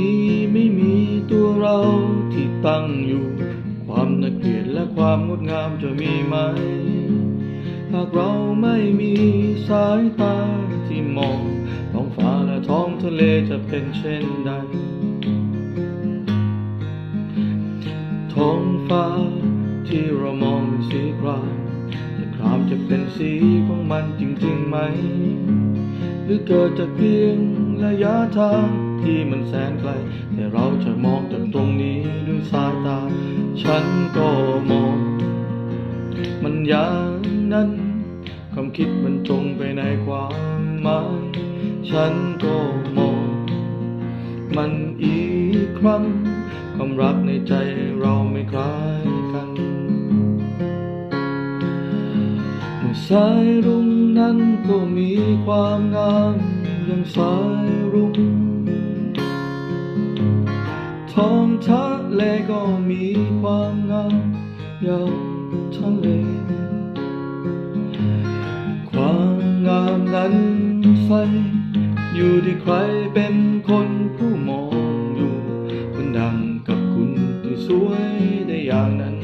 นี้ไม่มีตัวเราที่ตั้งอยู่ ความน่าเกลียดและความงดงามจะมีไหม หากเราไม่มีสายตาที่มองท้องฟ้าและท้องทะเลจะเป็นเช่นใด ท้องฟ้าที่เรามองเป็นสีครามแต่ครามจะเป็นสีของมันจริงๆไหม หรือเกิดจากเพียงระยะทาง ที่มันแสนไกล แต่เราจะมองจากตรงนี้ด้วยสายตา ฉันก็มอง มันอย่างนั้นความคิดมันตรงไปในความหมาย ฉันก็มอง มันอีกครั้งความรักในใจเราไม่คล้ายกันเมื่อสายรุ่งนั้นก็มีความงามอย่างสายรุ่ง ท้องทะเลก็มีความงามอย่างทะเล ความงามนั้นใสอยู่ที่ใครเป็นคนผู้มองอยู่คนดังกับคุณที่สวยได้อย่างนั้น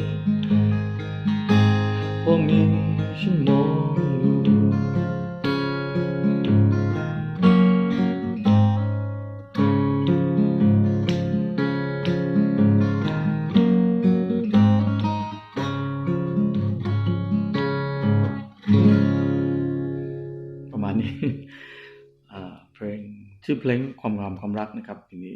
นี้อ่เพลงชื่อเพลงความงามความรักนะครับทีนี้